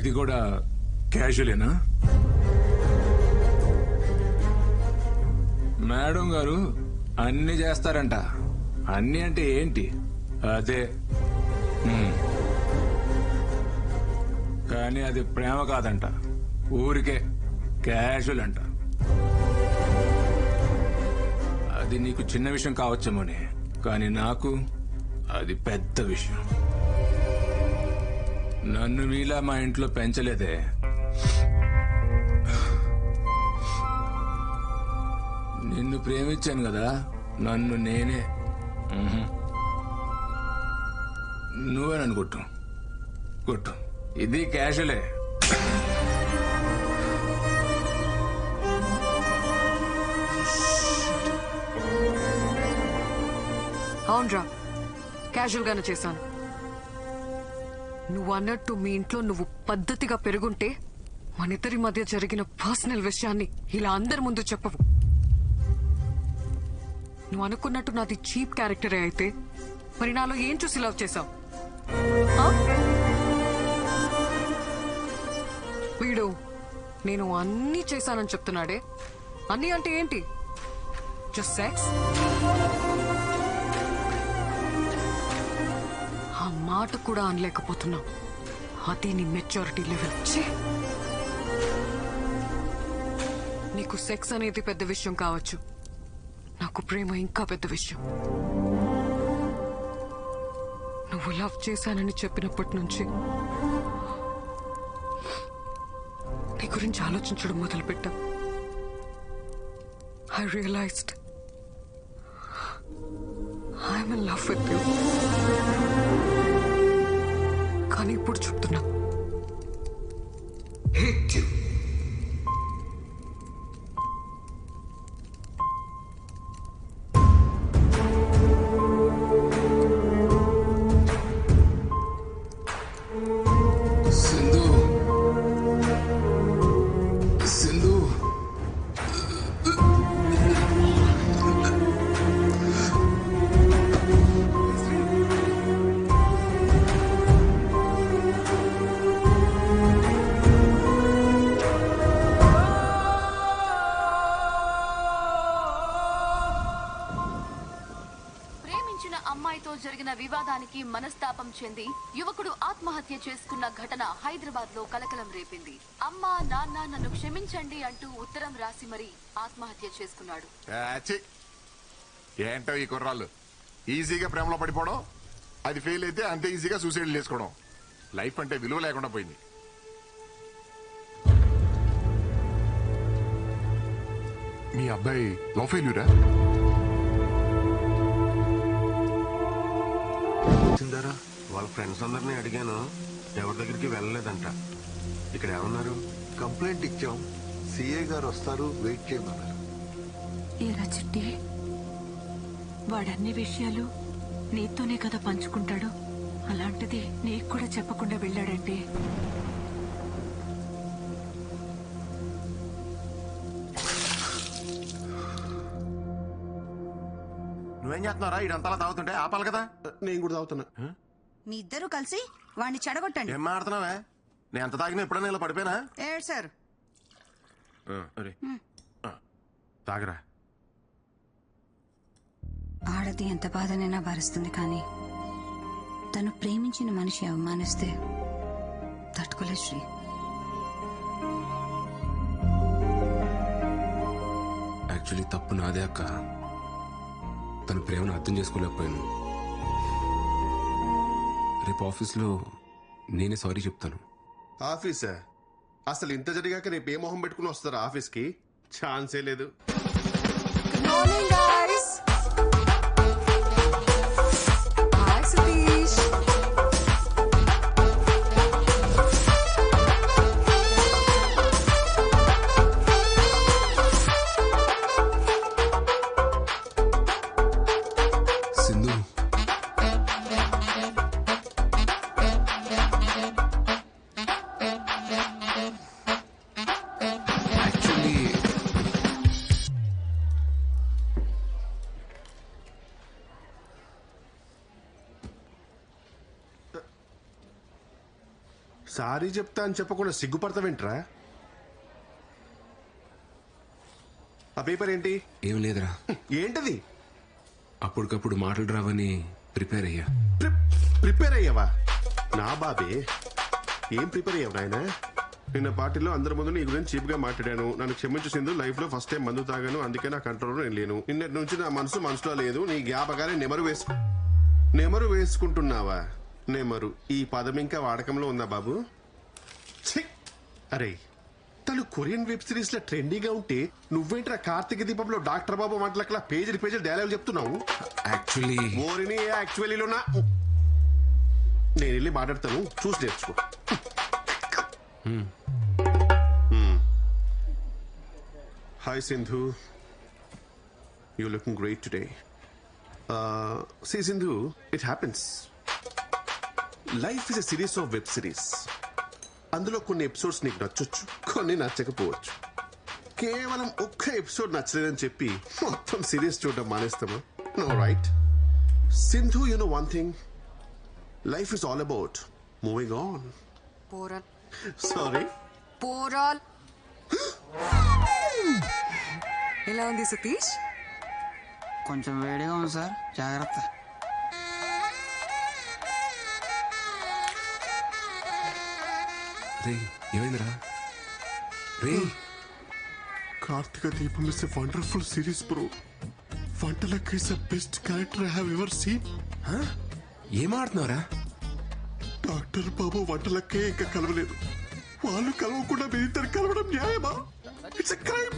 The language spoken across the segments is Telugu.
ఇది కూడా క్యాజువలేనా? మేడం గారు అన్ని చేస్తారంట. అన్ని అంటే ఏంటి? అదే. కానీ అది ప్రేమ కాదంట. ఊరికే క్యాజువల్ అంట. అది నీకు చిన్న విషయం కావచ్చేమోనే. కానీ నాకు అది పెద్ద విషయం. నన్ను మీలా మా ఇంట్లో పెంచలేదే. నిన్ను ప్రేమించాను కదా నన్ను నేనే. నువ్వే నన్ను కొట్టు. కొట్టు. ఇది క్యాషువలే అవునరా క్యాజువల్ గానే చేశాను. నువ్వు అన్నట్టు మీ ఇంట్లో నువ్వు పద్ధతిగా పెరుగుంటే మన ఇద్దరి మధ్య జరిగిన పర్సనల్ విషయాన్ని ఇలా అందరి ముందు చెప్పవు. నువ్వు అనుకున్నట్టు నాది చీప్ క్యారెక్టరే అయితే మరి నాలో ఏం చూసి లవ్ చేశావు? వీడు నేను అన్నీ చేశానని చెప్తున్నాడే. అన్నీ అంటే ఏంటి? జస్ట్ సెక్స్ మాట కూడా అనలేకపోతున్నా అది నీ మెచ్యూరిటీ లెవెల్ నీకు సెక్స్ అనేది పెద్ద విషయం కావచ్చు. నాకు ప్రేమ ఇంకా పెద్ద విషయం. నువ్వు లవ్ చేశానని చెప్పినప్పటి నుంచి నీ గురించి ఆలోచించడం మొదలుపెట్టా. I realised I'm in love with you కానీ ఇప్పుడు చెప్తున్నా Hate you. చెంది యువకుడు ఆత్మహత్య చేసుకున్న ఘటన హైదరాబాద్లో కలకలం రేపింది. అమ్మా నాన్న నన్ను క్షమించండి అంటూ ఉత్తరం రాసి మరీ ఆత్మహత్య చేసుకున్నాడు! ఏంటో ఈ కుర్రాళ్ళు? ఈజీగా ప్రేమలో పడిపోవడం అది ఫెయిల్ అయితే అంతే ఈజీగా సూసైడ్ చేసుకోవడం. లైఫ్ అంటే విలువ లేకుండా పోయింది. మీ అబ్బాయి లవ్ ఫెయిల్యూరా చిందారా వాళ్ళ ఫ్రెండ్స్ అందరినీ అడిగాను. ఎవరి దగ్గరికి వెళ్ళలేదంట. ఇక్కడ ఏమన్నారు? కంప్లైంట్ ఇచ్చాం. సిఏ గారు వస్తారు వెయిట్ చేయమన్నారు. ఏరా చిట్టి వాడన్ని విషయాలు నీతోనే కదా పంచుకుంటాడు. అలాంటిది నీకు కూడా చెప్పకుండా వెళ్ళాడంటే? నువ్వేం చేస్తున్నారా ఇడంతలా తాగుతుంటే ఆపాలి కదా. నేను కూడా తాగుతున్నా. మీ ఇద్దరు కలిసి వాణ్ణి చెడగొట్టండి. ఏం మాడుతున్నావే నేను ఎంత తాగినా ఎప్పుడైనా ఇలా పడిపోయినా? ఏడు సార్. అరే. తాగరా. ఆడది ఎంత బాధనైనా భరిస్తుంది కానీ తను ప్రేమించిన మనిషి అవమానిస్తే తట్టుకోలేదు శ్రీ. యాక్చువల్లీ తప్పు నాదే అక్క. తన ప్రేమను అర్థం చేసుకోలేకపోయాను. రేపు ఆఫీస్లో నేనే సారీ చెప్తాను. ఆఫీసా? అసలు ఇంత జరిగాక రేపు ఏ మొహం పెట్టుకుని వస్తారా ఆఫీస్కి? ఛాన్సే లేదు. సారీ చెప్తా అని చెప్పకుండా సిగ్గుపడతావేంట్రా? ఆ పేపర్ ఏంటి? ఏం లేదురా. ఏంటది? అప్పటికప్పుడు మాటలు రావని ప్రిపేర్ అయ్యా. ప్రి- ప్రిపేర్ అయ్యావా? నా బాబే. ఏం ప్రిపేర్ అయ్యావు నాయన? నిన్న పార్టీలో అందరి ముందు నీ గురించి చీప్గా మాట్లాడాను. నన్ను క్షమించు సింధు లైఫ్లో ఫస్ట్ టైం మందు తాగాను. అందుకే నా కంట్రోల్ నేను లేను. నిన్నటి నుంచి నా మనసు మనసులో లేదు. నీ జ్ఞాపకాన్ని నెమరు వేసు నెమరు వేసుకుంటున్నావా? నెమరు ఈ పదం ఇంకా వాడకంలో ఉందా బాబు? ఛీ! అరే తను కొరియన్ వెబ్ సిరీస్లో ట్రెండీగా ఉంటే నువ్వేంట్రా కార్తీక దీపంలో డాక్టర్ బాబు మాటలకలా పేజీలు పేజీలు డైలాగ్ చెప్తున్నావు? యాక్చువల్లీ ఓరిని నేను వెళ్ళి మాట్లాడతాను. చూసి నేర్చుకో. Hi Sindhu you looking great today see Sindhu it happens life is a series of web series అందులో కొన్ని ఎపిసోడ్స్ నీకు నచ్చొచ్చు కొన్ని నచ్చకపోవచ్చు. కేవలం ఒక్క ఎపిసోడ్ నచ్చలేదని చెప్పి మొత్తం సిరీస్ చూడడం మానేస్తామా no right Sindhu you know one thing life is all about moving on పోరాల్ sorry పోరాల్ ఎలా ఉంది సతీష్ కొంచెం వేడిగా ఉంది సార్ జాగ్రత్త రే ఏమైందిరా రే Karthika Deepam is a wonderful series bro Vantalakka is the best character I have ever seen ఏం ఆడుతున్నావురా డాక్టర్ బాబు వంటలక్కే ఇంకా కలవలేదు వాళ్ళు కలవకుండా మీ ఇద్దరు కలవడం న్యాయమా ఇట్స్ ఎ క్రైమ్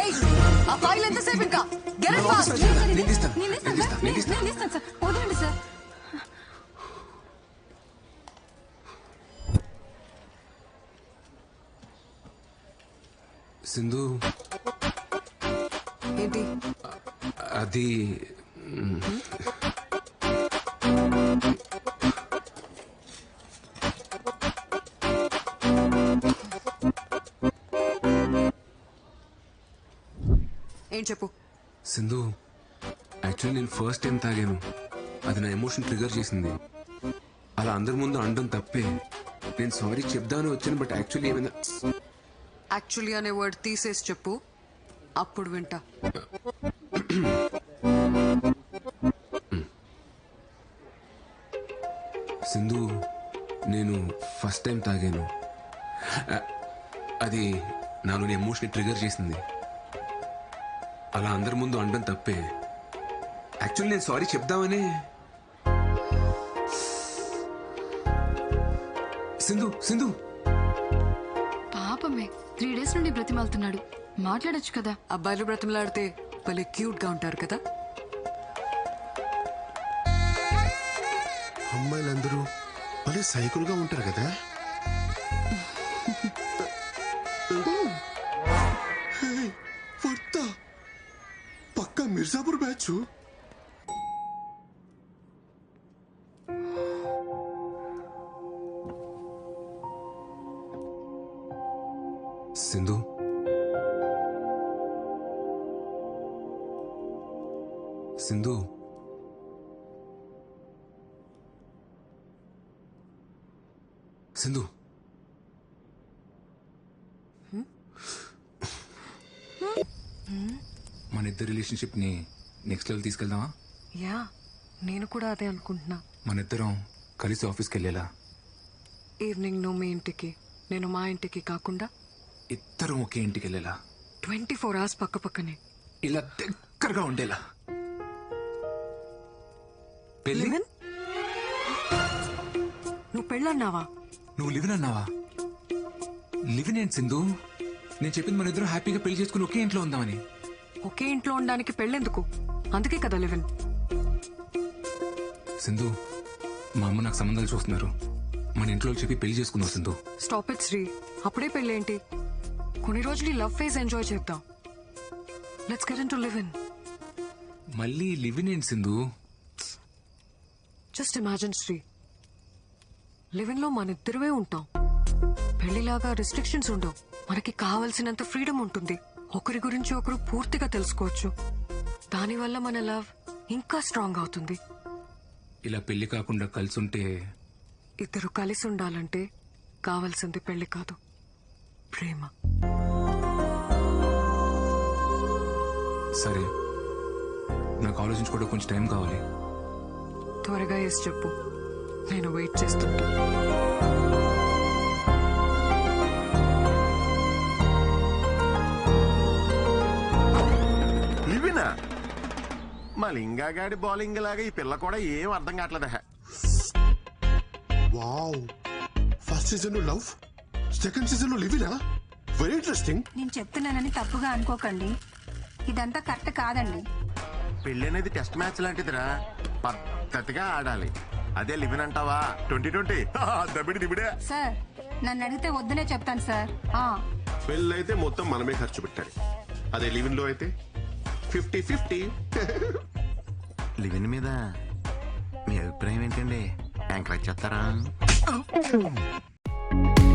ఏయ్ ఆ ఫైల్ ఎంతసేపు ఇంకా? గెట్ ఇట్ ఫాస్ట్ తీస్తాను సార్ వదలండి సార్ సింధు ఏంటి? అది ఏం చెప్పు? సింధు యాక్చువల్లీ నేను ఫస్ట్ టైం తాగాను. అది నా ఎమోషన్ ట్రిగర్ చేసింది. అలా అందరి ముందు అనడం తప్పే. నేను సారీ చెప్దామని వచ్చాను బట్ యాక్చువల్లీ ఏమైందా? యాక్చువల్లీ అనే వర్డ్ తీసేసి చెప్పు. అప్పుడు వింటా. సింధు నేను ఫస్ట్ టైం తాగాను. అది నాలోని ఎమోషన్ ట్రిగర్ చేసింది. అలా అందరి ముందు అనడం తప్పే. యాక్చువల్లీ నేను సారీ చెప్దామని. సింధు సింధు. పాపమే త్రీ డేస్ నుండి బ్రతిమాలుతున్నాడు. మాట్లాడొచ్చు కదా. అబ్బాయిలు బ్రతిమలాడితే భలే క్యూట్గా ఉంటారు కదా. అమ్మాయిలందరూ భలే సైకిల్గా ఉంటారు కదా. పక్క మిర్జాపూర్ మన ఇద్దరు రిలేషన్షిప్ని నెక్స్ట్ లెవెల్ తీసుకెళ్దామా? యా నేను కూడా అదే అనుకుంటున్నా. మన ఇద్దరం కలిసి ఆఫీస్కి వెళ్ళేలా? ఈవినింగ్ నువ్వు మీ ఇంటికి నేను మా ఇంటికి కాకుండా ఇద్దరం ఒకే ఇంటికి వెళ్ళేలా? ట్వంటీ ఫోర్ అవర్స్ పక్క పక్కనే. ఇలా దగ్గరగా ఉండేలా? పెళ్ళి? లివెన్ నువ్వు పెళ్ళన్నావా? నువ్వు లివిన్ అన్నావా? లివిన్ ఏంటి సింధు? నేను చెప్పింది మన ఇద్దరం హ్యాపీగా పెళ్ళి చేసుకుని ఒకే ఇంట్లో ఉందామని. ఒకే ఇంట్లో ఉండడానికి పెళ్ళెందుకు? అందుకే కదా లివెన్. సింధు మా అమ్మ నాకు సంబంధాలు చూస్తున్నారు. మన ఇంట్లో చెప్పి పెళ్ళి చేసుకుందాం సింధు. Stop it Shri. అప్పుడే పెళ్ళేంటి? కొన్ని రోజులు ఈ లవ్ ఫేజ్ ఎంజాయ్ చేద్దాం. Let's get in to live in మళ్ళీ లివిన్ ఏంటి సింధు? Just imagine Sri. లివింగ్లో మన ఇద్దరమే ఉంటాం. పెళ్ళిలాగా రిస్ట్రిక్షన్స్ ఉండవు. మనకి కావలసినంత ఫ్రీడమ్ ఉంటుంది. ఒకరి గురించి ఒకరు పూర్తిగా తెలుసుకోవచ్చు. దానివల్ల మన లవ్ ఇంకా స్ట్రాంగ్ అవుతుంది. ఇలా పెళ్ళి కాకుండా కలిసి ఉంటే ఇద్దరు కలిసి ఉండాలంటే కావాల్సింది పెళ్ళి కాదు. ప్రేమ. సరే. నాకు ఆలోచించుకోవడం కొంచెం టైం కావాలి. త్వరగా వేసి చెప్పు. నేను వెయిట్ చేస్తుంటా. మా లింగాగాడి బౌలింగ్ లాగా ఈ పిల్ల కూడా ఏం అర్థం కావట్లేదు. వావ్. ఫస్ట్ సీజన్లో లవ్? సెకండ్ సీజన్లో లివినా వెరీ ఇంట్రెస్టింగ్ నేను చెప్తున్నానని తప్పుగా అనుకోకండి. ఇదంతా కరెక్ట్ కాదండి. పెళ్ళి అనేది టెస్ట్ మ్యాచ్ లాంటిదిరా. పద్ధతిగా ఆడాలి. అదే లివిన్ అంటావా? Twenty twenty. దబిడి దిబిడే. సార్ నన్ను అడిగితే వద్దనే చెప్తాను సార్. ఆ. పెళ్ళైతే మొత్తం మనమే ఖర్చు పెట్టాలి. అదే లివిన్లో అయితే? ఫిఫ్టీ ఫిఫ్టీ లివిన్ మీద మీ అభిప్రాయం ఏంటండి? యాంకర్ చేస్తారా?